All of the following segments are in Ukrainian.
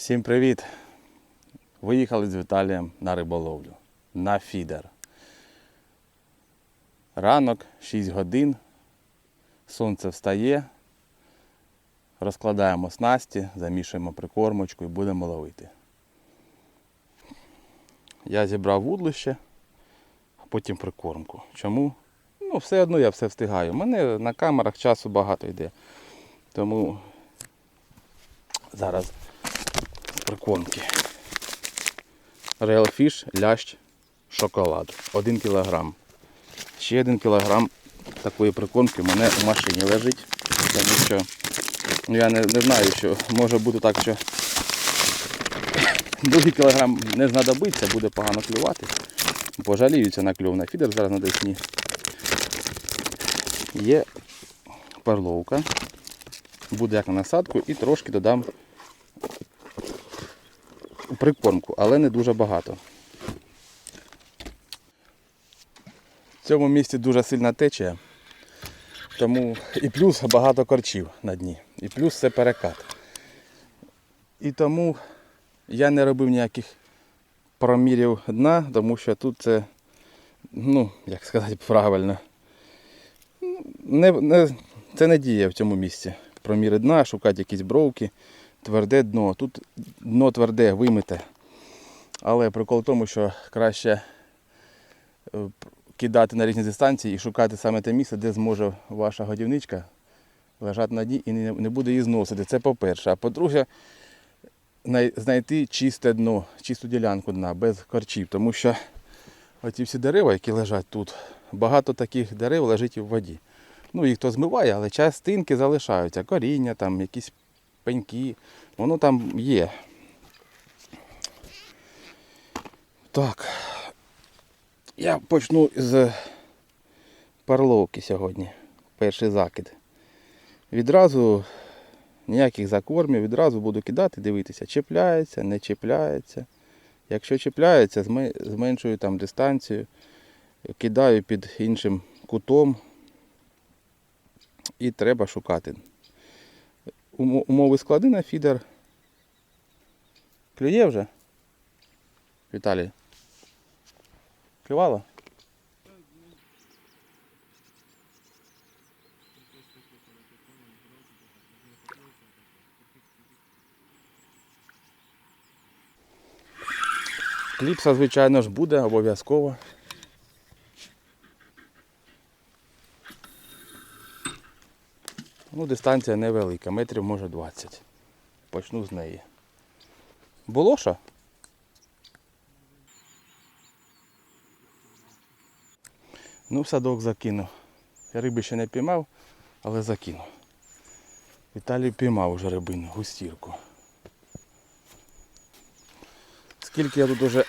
Всім привіт! Виїхали з Віталієм на риболовлю на фідер. Ранок, 6 годин, сонце встає, розкладаємо снасті, замішуємо прикормочку і будемо ловити. Я зібрав вудлище, а потім прикормку. Чому? Ну, все одно я все встигаю. У мене на камерах часу багато йде. Тому зараз прикормки. Fish, лящ, шоколад. 1 кілограм. Ще 1 кілограм такої прикормки в мене в машині лежить. Тому що я не, не знаю, що може бути так, що другий кілограм не знадобиться, буде погано клювати. Пожаліються на клюв на фідер зараз на десні. Є перловка. Буде як на насадку і трошки додам прикормку, але не дуже багато. В цьому місці дуже сильна течія, тому і плюс багато корчів на дні, і плюс це перекат. І тому я не робив ніяких промірів дна, тому що тут це, ну, як сказати правильно, не, не, це не діє в цьому місці. Проміри дна, шукати якісь бровки, тверде дно. Тут дно тверде, вимите. Але прикол в тому, що краще е, кидати на різні дистанції і шукати саме те місце, де зможе ваша годівничка лежати на дні і не, буде її зносити. Це по-перше. А по-друге, знайти чисте дно, чисту ділянку дна, без корчів. Тому що оці всі дерева, які лежать тут, багато таких дерев лежить і в воді. Ну, їх то змиває, але частинки залишаються. Коріння, там, якісь пеньки. Воно там є. Так. Я почну з перловки сьогодні. Перший закид. Відразу ніяких закормів, відразу буду кидати, дивитися, чіпляється, не чіпляється. Якщо чіпляється, зменшую там дистанцію, кидаю під іншим кутом і треба шукати. Умо- Умови склади на фідер. Клює вже? Віталій. Клювало? Кліпса, звичайно ж, буде обов'язково. Ну, дистанція невелика, метрів може 20. Почну з неї. Було що? Ну, садок закину. Я риби ще не піймав, але закину. Віталій піймав уже рибину, густірку. Скільки я тут уже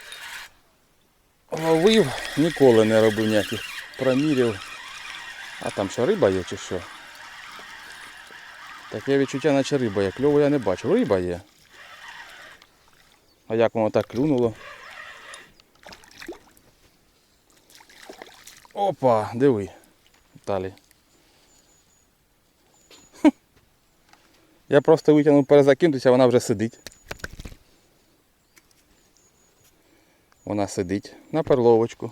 ловив, ніколи не робив ніяких промірів. А там що риба є чи що? Таке відчуття, наче риба є. Кльову я не бачу. Риба є. А як воно так клюнуло? Опа, диви. Далі. Я просто витягнув перезакинутися, вона вже сидить. Вона сидить на перловочку.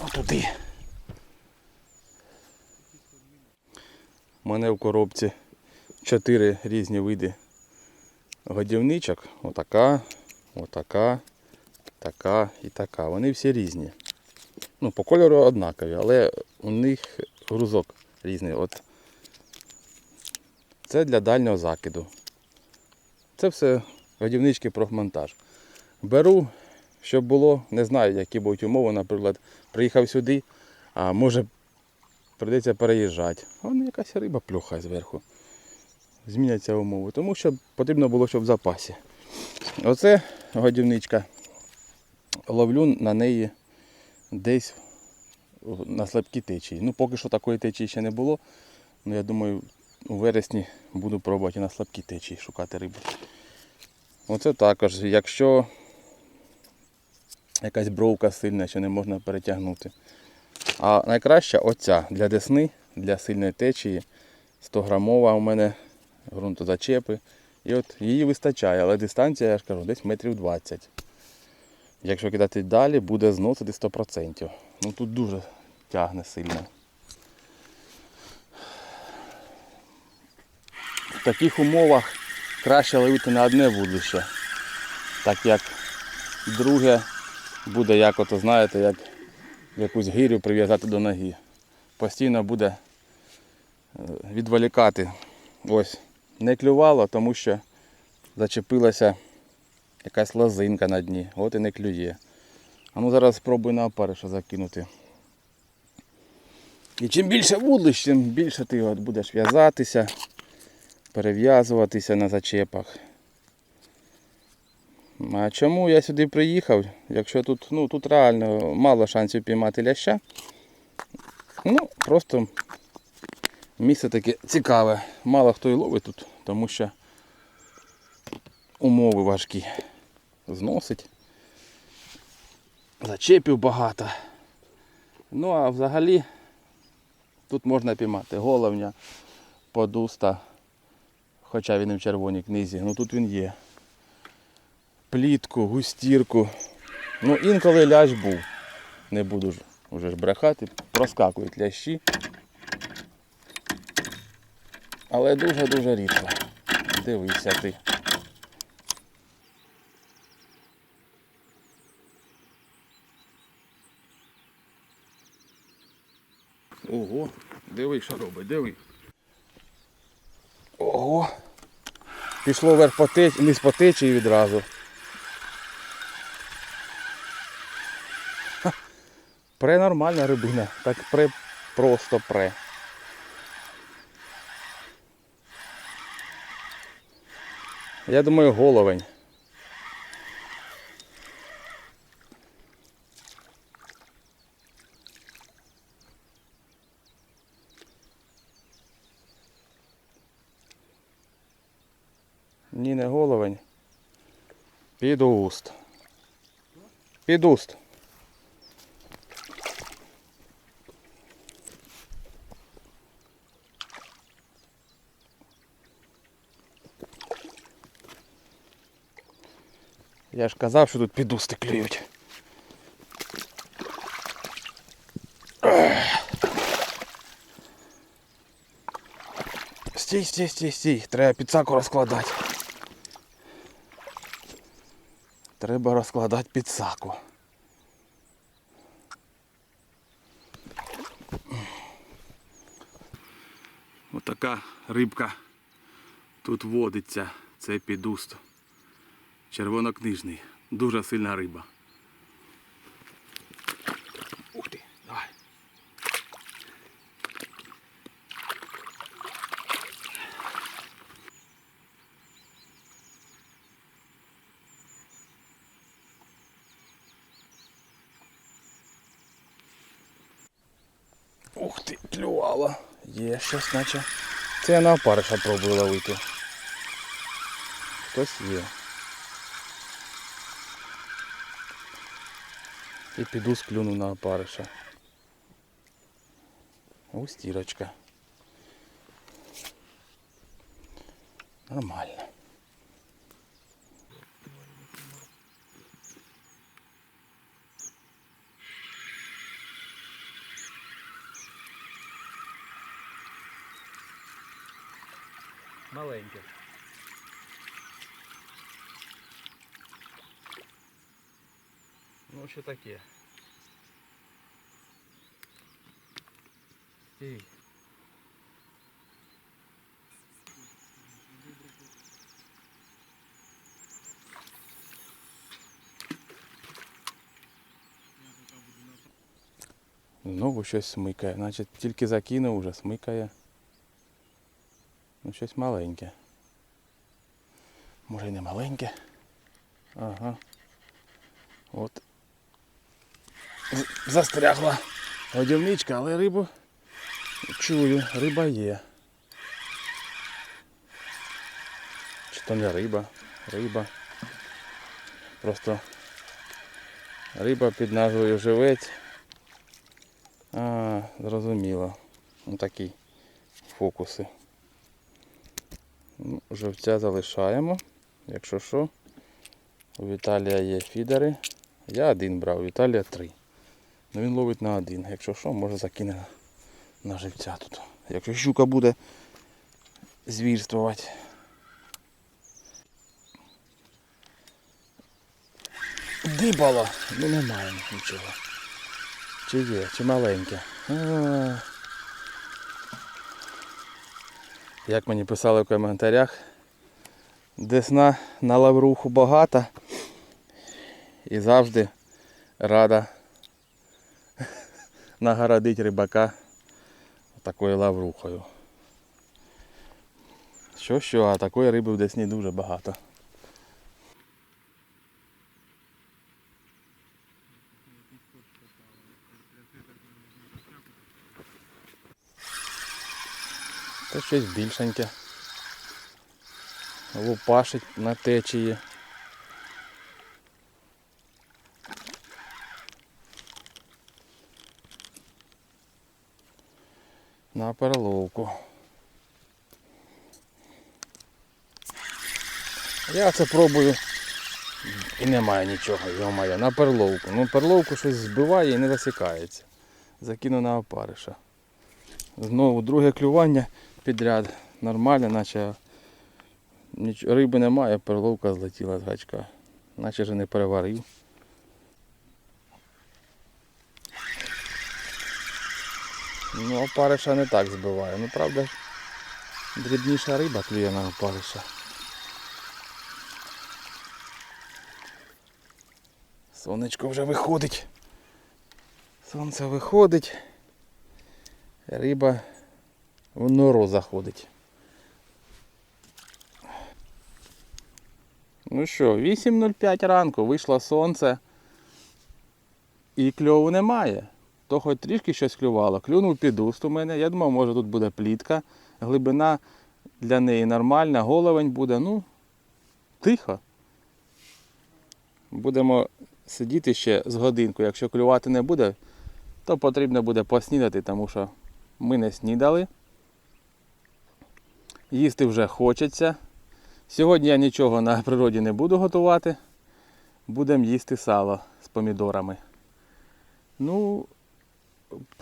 Отуди. У мене в коробці чотири різні види годівничок. Отака, отака, така і така. Вони всі різні. Ну, по кольору однакові, але у них грузок різний. От. Це для дальнього закиду. Це все годівнички профмонтаж. Беру, щоб було, не знаю, які будуть умови, наприклад, приїхав сюди, а може прийдеться переїжджати. А вон якась риба плюхає зверху. Зміняться умови. Тому що потрібно було, щоб в запасі. Оце годівничка. Ловлю на неї десь на слабкій течії. Ну, поки що такої течії ще не було. Ну, я думаю, у вересні буду пробувати на слабкій течії шукати рибу. Оце також, якщо якась бровка сильна, що не можна перетягнути. А найкраща оця для десни, для сильної течії. 100 грамова у мене ґрунтозачепи. І от її вистачає, але дистанція, я ж кажу, десь метрів 20. Якщо кидати далі, буде зносити 100%. Ну тут дуже тягне сильно. В таких умовах краще ловити на одне вудлище, так як друге буде як ото, знаєте, як якусь гирю прив'язати до ноги. Постійно буде е, відволікати. Ось, не клювало, тому що зачепилася якась лозинка на дні. От і не клює. А ну зараз спробую на опариша закинути. І чим більше вудлищ, тим більше ти от будеш в'язатися, перев'язуватися на зачепах. А чому я сюди приїхав? Якщо тут, ну, тут реально мало шансів піймати ляща. Ну, просто місце таке цікаве. Мало хто і ловить тут, тому що умови важкі. Зносить. Зачепів багато. Ну а взагалі тут можна піймати головня, подуста, хоча він і в червоній книзі, ну тут він є. Плітку, густірку. Ну інколи лящ був. Не буду ж вже ж брехати, проскакують лящі. Але дуже-дуже рідко. Дивися ти. Ого, диви, що робить, диви. Ого. Пішло вверх по течії, вниз по течії відразу. Пре нормальна рибина, так пре просто пре. Я думаю, головень. Ні, не головень. Під уст. Під уст. Я ж казав, що тут під усти клюють. Стій, стій, стій, стій. Треба підсаку розкладати. Треба розкладати підсаку. Отака рибка тут водиться. Це підуст. Червонокнижний. Дуже сильна риба. Ух ти, давай. Ух ти, клювало. Є щось наче. Це я на опариша пробую ловити. Хтось є. І піду сплюну на опариша. Ось тірочка. Нормально. Маленьке. Ну що таке? Стій. Знову щось смикає, значить тільки закинув уже смикає. Ну щось маленьке. Може й не маленьке. Ага. От з- застрягла годівничка, але рибу чую, риба є. Чи то не риба, риба. Просто риба під назвою живець. А, зрозуміло. Ну такі фокуси. Ну, живця залишаємо. Якщо що, у Віталія є фідери. Я один брав, у Віталія три. Ну він ловить на один. Якщо що, може закине на, живця тут. Якщо щука буде звірствувати. Дибало! Ну немає нічого. Чи є, чи маленьке. А. Як мені писали в коментарях, десна на лавруху багата і завжди рада нагородити рибака такою лаврухою. Що що, а такої риби в Десні дуже багато. Та щось більшеньке. Лупашить на течії. На переловку. Я це пробую і немає нічого, його має. На перловку. Ну перловку щось збиває і не засікається. Закину на опариша. Знову друге клювання підряд. Нормально, наче риби немає, перловка злетіла з гачка. Наче ж не переварив. Ну, опариша не так збиває. Ну правда, дрібніша риба клює на опариша. Сонечко вже виходить. Сонце виходить. Риба в нору заходить. Ну що, 8.05 ранку вийшло сонце і кльову немає. То хоч трішки щось клювало. Клюнув під уст у мене. Я думав, може тут буде плітка. Глибина для неї нормальна, головень буде, ну, тихо. Будемо сидіти ще з годинку. Якщо клювати не буде, то потрібно буде поснідати, тому що ми не снідали. Їсти вже хочеться. Сьогодні я нічого на природі не буду готувати. Будемо їсти сало з помідорами. Ну,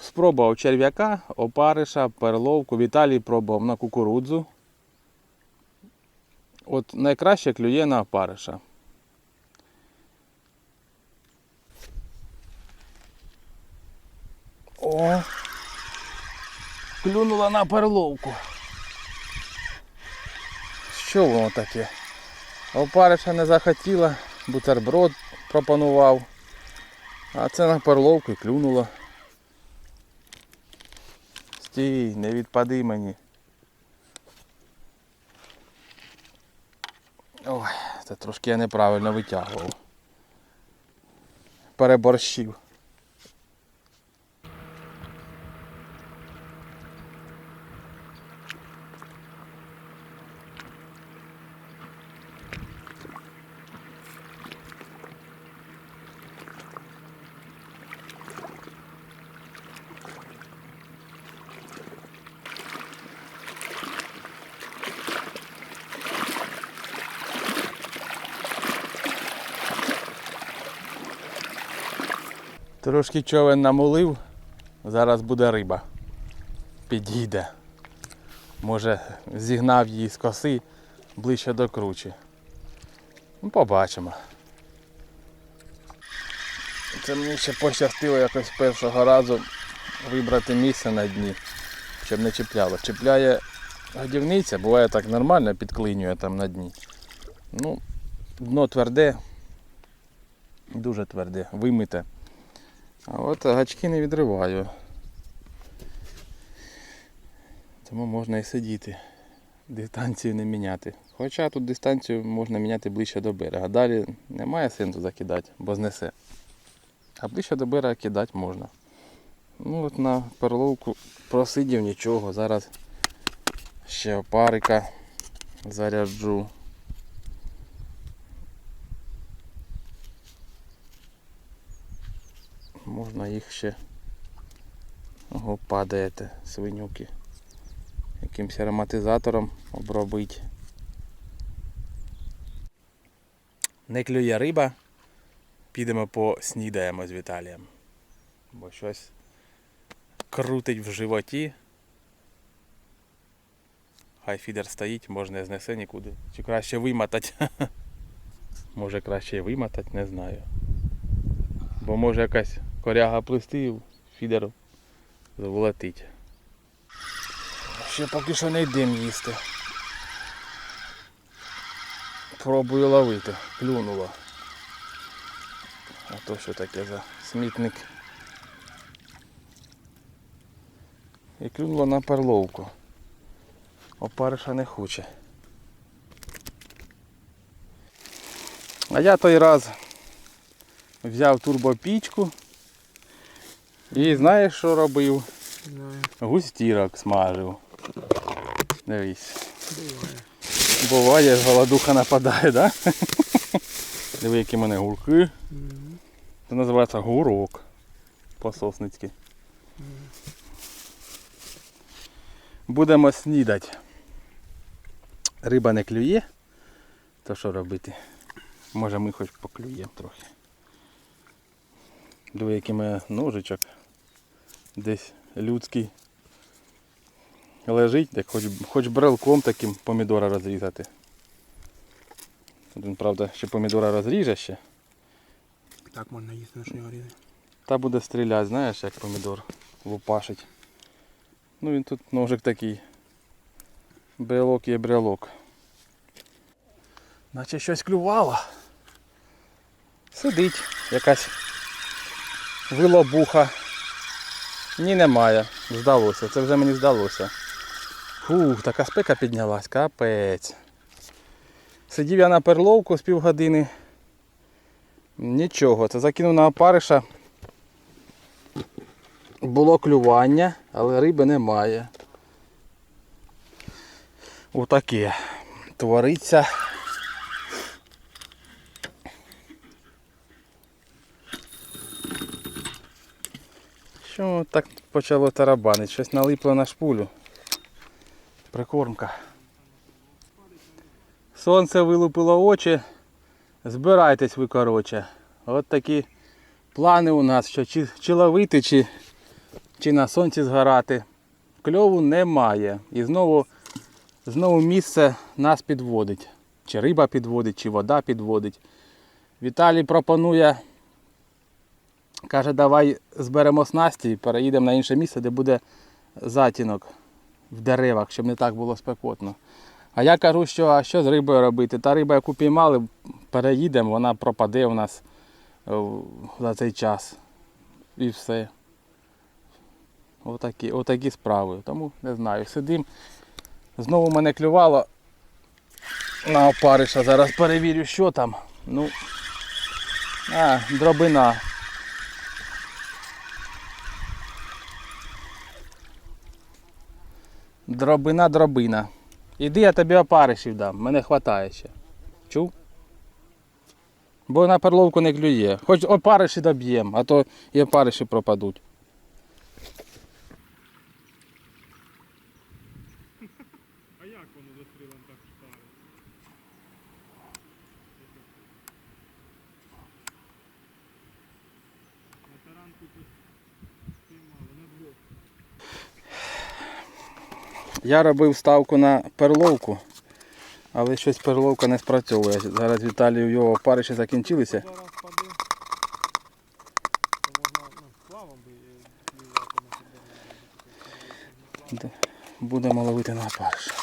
спробував черв'яка, опариша, перловку. Віталій пробував на кукурудзу. От найкраще клює на опариша. О! Клюнула на перловку. Що воно таке? Опариша не захотіла, бутерброд пропонував. А це на перловку і клюнуло. Стій, не відпади мені. Ой, це трошки я неправильно витягував. Переборщив. Трошки човен намулив, зараз буде риба. Підійде. Може зігнав її з коси ближче до кручі. Ну, побачимо. Це мені ще пощастило якось першого разу вибрати місце на дні, щоб не чіпляло. Чіпляє годівниця, буває так нормально, підклинює там на дні. Ну, дно тверде, дуже тверде, вимите. А от гачки не відриваю. Тому можна і сидіти. Дистанцію не міняти. Хоча тут дистанцію можна міняти ближче до берега. Далі немає сенсу закидати, бо знесе. А ближче до берега кидати можна. Ну от на перловку просидів нічого. Зараз ще опарика заряджу. можна їх ще Ого, падаєте, свинюки. Якимсь ароматизатором обробити. Не клює риба, підемо поснідаємо з Віталієм. Бо щось крутить в животі. Хай фідер стоїть, можна знесе нікуди. Чи краще вимотати? Може краще і вимотати, не знаю. Бо може якась коряга плисти фідер заволотить. Ще поки що не йдемо їсти. Пробую ловити. Клюнуло. А то що таке за смітник. І клюнуло на перловку. Опариша не хоче. А я той раз взяв турбопічку і знаєш, що робив? Густірок смажив. Дивись. буває. Буває, голодуха нападає, да? Диви, які в мене гурки. Це називається гурок по-сосницьки. Будемо снідати. Риба не клює. То що робити? Може ми хоч поклюємо трохи. Диви, який мене ножичок. Десь людський. Лежить, так хоч, хоч брелком таким помідора розрізати. Тут він, правда, ще помідора розріже ще. Так можна їсти на шнього різати. Та буде стріляти, знаєш, як помідор лупашить. Ну він тут ножик такий. Брелок є брелок. Наче щось клювало. Сидить якась вилобуха. Ні, немає. Здалося. Це вже мені здалося. Фух, така спека піднялась, капець. Сидів я на перловку з півгодини. Нічого, це закинув на опариша. Було клювання, але риби немає. Отаке твориться. Що так почало тарабанити? Щось налипло на шпулю. Прикормка. Сонце вилупило очі. Збирайтесь ви коротше. От такі плани у нас, що чи, чи ловити, чи, чи на сонці згорати. Кльову немає. І знову, знову місце нас підводить. Чи риба підводить, чи вода підводить. Віталій пропонує, каже, давай зберемо снасті і переїдемо на інше місце, де буде затінок в деревах, щоб не так було спекотно. А я кажу, що а що з рибою робити? Та риба, яку піймали, переїдемо, вона пропаде у нас е, за цей час. І все. Отакі, отакі справи. Тому не знаю. Сидим. Знову мене клювало на опариша. Зараз перевірю, що там. Ну. А, дробина. Дробина, дробина. Іди, я тобі опаришів дам, мене хватає ще. Чув? Бо на перловку не клює. Хоч опариші доб'ємо, а то і опариші пропадуть. А як воно за стрілом так шпарить? На таранку тут піймали, на двох. Я робив ставку на перловку, але щось перловка не спрацьовує. Зараз Віталію його закінчилися. Ну, е, плювати на себе. Будемо ловити на опариш.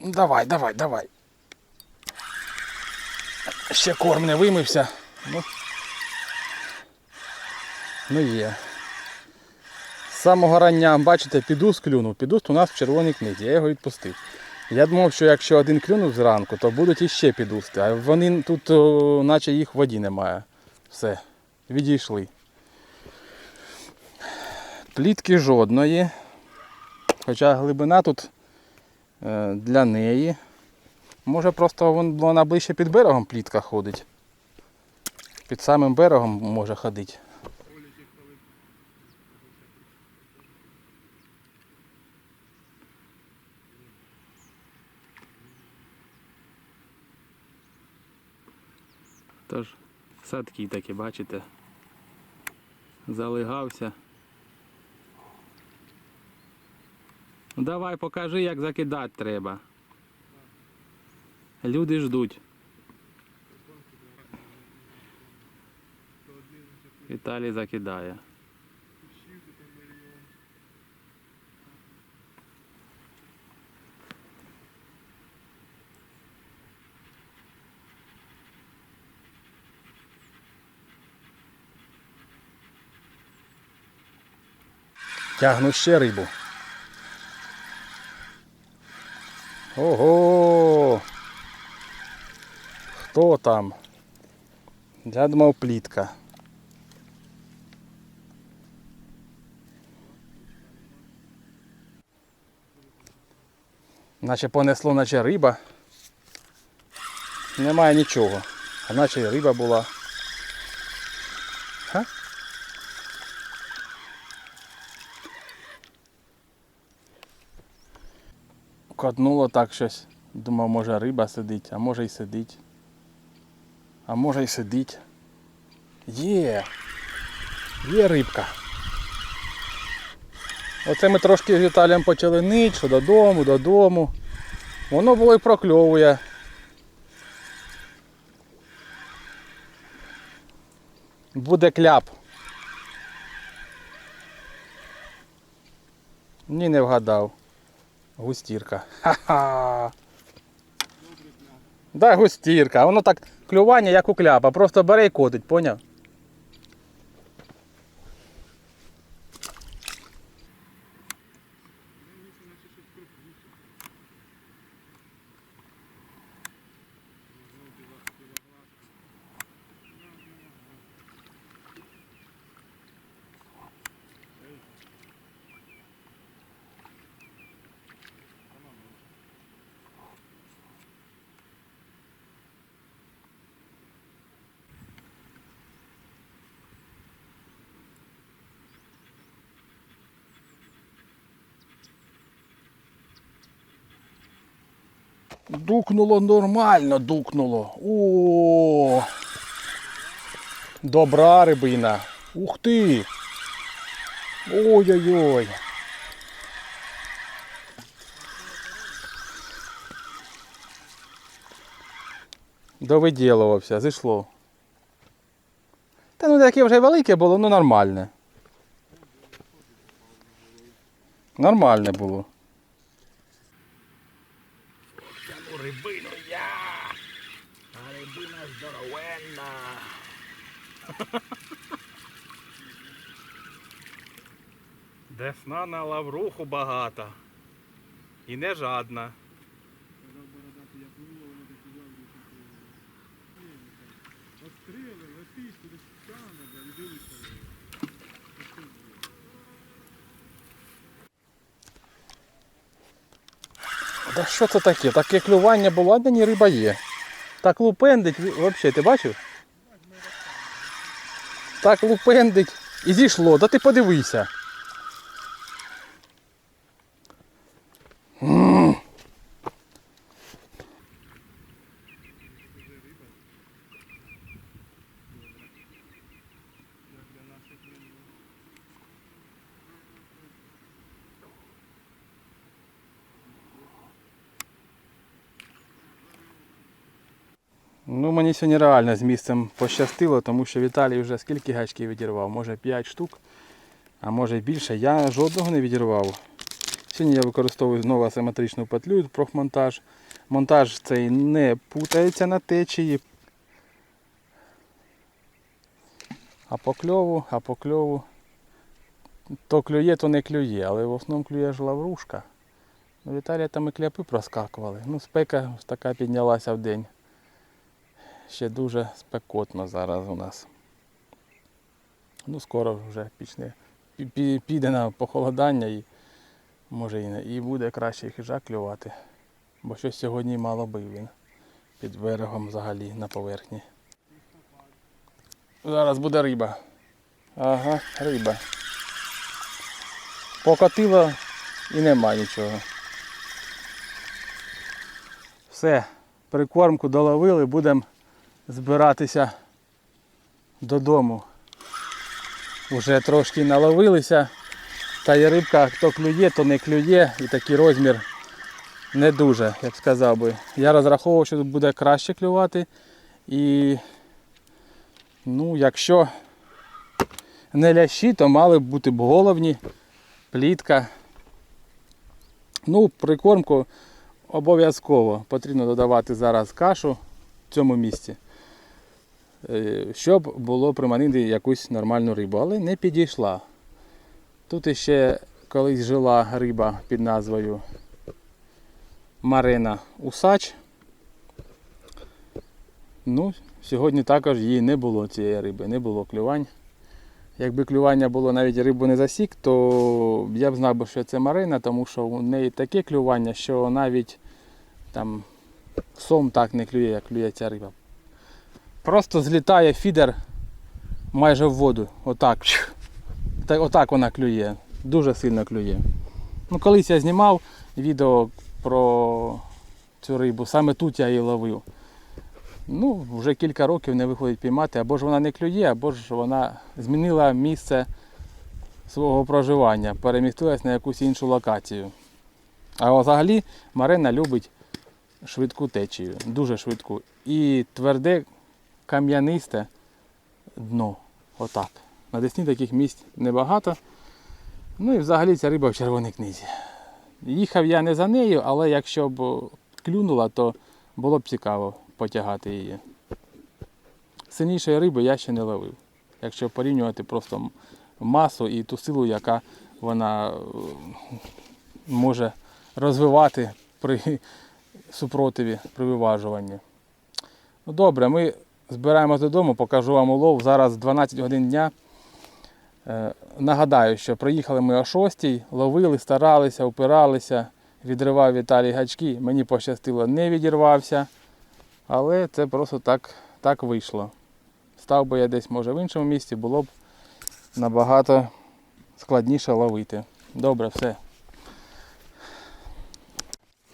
Давай, давай, давай. Ще корм не вимився. Ну, ну є. Самого рання, бачите, підус клюнув. Підус у нас в червоній книзі, я його відпустив. Я думав, що якщо один клюнув зранку, то будуть іще підусти. А вони тут, наче їх в воді немає. Все, відійшли. Плітки жодної. Хоча глибина тут е, для неї. Може просто вона ближче під берегом плітка ходить. Під самим берегом може ходити. Тож садки такі, бачите. Залигався. Давай покажи, як закидати треба. Люди ждуть. Віталій закидає. Тягну ще рибу. Ого! Хто там? Я думав плітка. Наче понесло, наче риба. Немає нічого. А наче риба була. Котнуло так щось. Думав, може риба сидить, а може й сидить. А може й сидить. Є. Є рибка. Оце ми трошки з Віталієм почали нить, що додому, додому. Воно було і прокльовує. Буде кляп. Ні, не вгадав. Густірка. Ха-ха. Да, густірка. Воно так клювання, як у кляпа. Просто бере і котить, поняв? Дукнуло нормально, дукнуло. О. Добра рибина. Ух ти. Ой-ой-ой. Довиділувався, зійшло. Та ну таке вже велике було, ну нормальне. Нормальне було. рибину я. А рибина здоровенна. Десна на лавруху багата. І не жадна. Відкрили, летиш, туди да, і дивишся. Да що це таке? Таке клювання було, ні риба є. Так лупендить, взагалі, ти бачив? Так лупендить. І зійшло, да ти подивися. Ну, мені сьогодні реально з місцем пощастило, тому що Віталій вже скільки гачків відірвав? Може 5 штук, а може більше. Я жодного не відірвав. Сьогодні я використовую знову асиметричну петлю, профмонтаж. Монтаж цей не путається на течії. А по кльову, а по кльову. То клює, то не клює, але в основному клює ж лаврушка. Ну, Віталія там і кляпи проскакували. Ну, спека така піднялася в день. Ще дуже спекотно зараз у нас. Ну, скоро вже пічне, пі- пі- піде на похолодання і може і, не- і буде краще хижак клювати. Бо щось сьогодні мало бив він під берегом взагалі на поверхні. Зараз буде риба. Ага, риба. Покотило і нема нічого. Все, прикормку доловили, будемо збиратися додому. Уже трошки наловилися. Та й рибка то клює, то не клює. І такий розмір не дуже, я б сказав би. Я розраховував, що тут буде краще клювати. І ну, якщо не лящі, то мали б бути б головні, плітка. Ну, прикормку обов'язково потрібно додавати зараз кашу в цьому місці, щоб було приманити якусь нормальну рибу, але не підійшла. Тут іще колись жила риба під назвою Марина Усач. Ну, сьогодні також її не було цієї риби, не було клювань. Якби клювання було навіть рибу не засік, то я б знав, що це Марина, тому що у неї таке клювання, що навіть там сом так не клює, як клює ця риба. Просто злітає фідер майже в воду. Отак. Так, отак вона клює. Дуже сильно клює. Ну, колись я знімав відео про цю рибу, саме тут я її ловив. Ну, вже кілька років не виходить піймати, або ж вона не клює, або ж вона змінила місце свого проживання, перемістилась на якусь іншу локацію. А взагалі Марина любить швидку течію, дуже швидку. І тверде кам'янисте дно. Отак. На Десні таких місць небагато. Ну і взагалі ця риба в червоній книзі. Їхав я не за нею, але якщо б клюнула, то було б цікаво потягати її. Сильнішої риби я ще не ловив. Якщо порівнювати просто масу і ту силу, яка вона е, може розвивати при супротиві, при виважуванні. Ну добре, ми збираємось додому, покажу вам улов. Зараз 12 годин дня. Е, Нагадаю, що приїхали ми о 6, ловили, старалися, упиралися, відривав Віталій гачки. Мені пощастило, не відірвався. Але це просто так, так вийшло. Став би я десь, може, в іншому місці, було б набагато складніше ловити. Добре, все.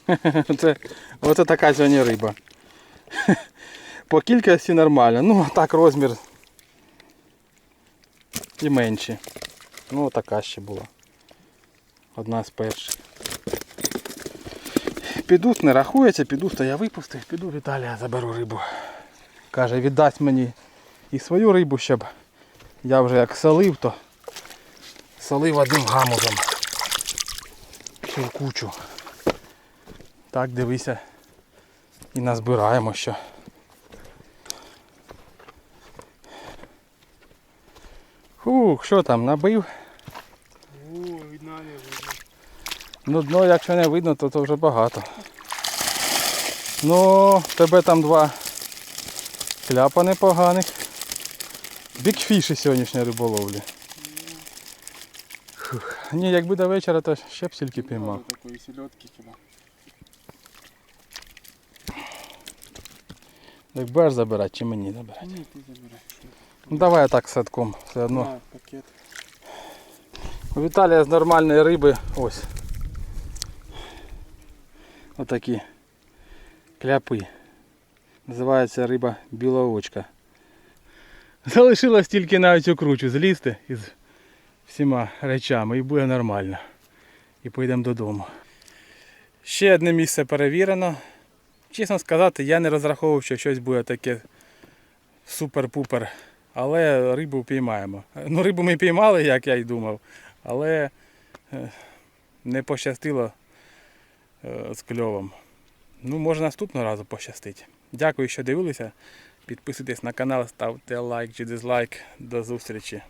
Це, оце така сьогодні риба. По кількості нормально. Ну, а так розмір і менші. Ну, така ще була. Одна з перших. Підуть не рахується, піду, то я випустив, піду Віталія заберу рибу. Каже, віддасть мені і свою рибу, щоб я вже як солив, то солив одним гамузом. Всю кучу. Так, дивися. І назбираємо що. Фух, що там, набив? О, видно, не видно. Ну дно, якщо не видно, то, то вже багато. Ну, тебе там два кляпа непоганих. Бікфіші сьогоднішньої риболовлі. Фух. Ні, якби до вечора, то ще б стільки піймав. Такої селедки хіба. Так будеш забирати чи мені забирати? Ні, ти забирай. Ну давай так садком. Все одно. На, пакет. У Віталія з нормальної риби ось. Отакі кляпи. Називається риба білоочка. Залишилось тільки на цю кручу злізти із всіма речами і буде нормально. І поїдемо додому. Ще одне місце перевірено. Чесно сказати, я не розраховував, що щось буде таке супер-пупер. Але рибу піймаємо. Ну, рибу ми піймали, як я й думав, але е, не пощастило е, з кльовом. Ну, може наступного разу пощастить. Дякую, що дивилися. Підписуйтесь на канал, ставте лайк чи дизлайк. До зустрічі.